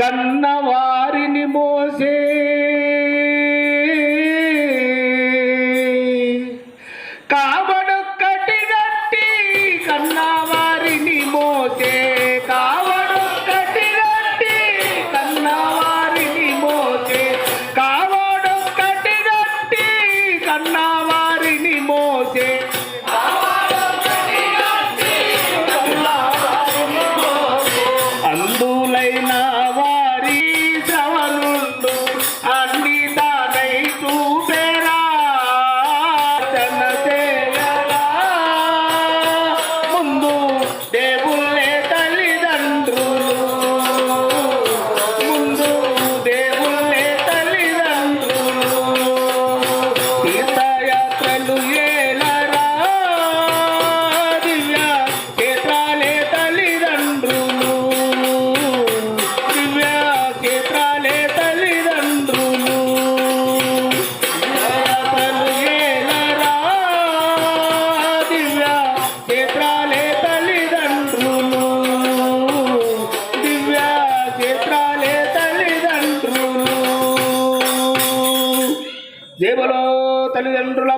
కన్నవారిని మోసే. కావడొక్కటి గట్టి కన్నవారిని మోసే. కావడొక్కటి గట్టి కన్నవారిని మోసే. కావడొక్కటి గట్టి కన్నవారిని మోసే. అందులైన తల్లిదండ్రులు తల్లిదండ్రుల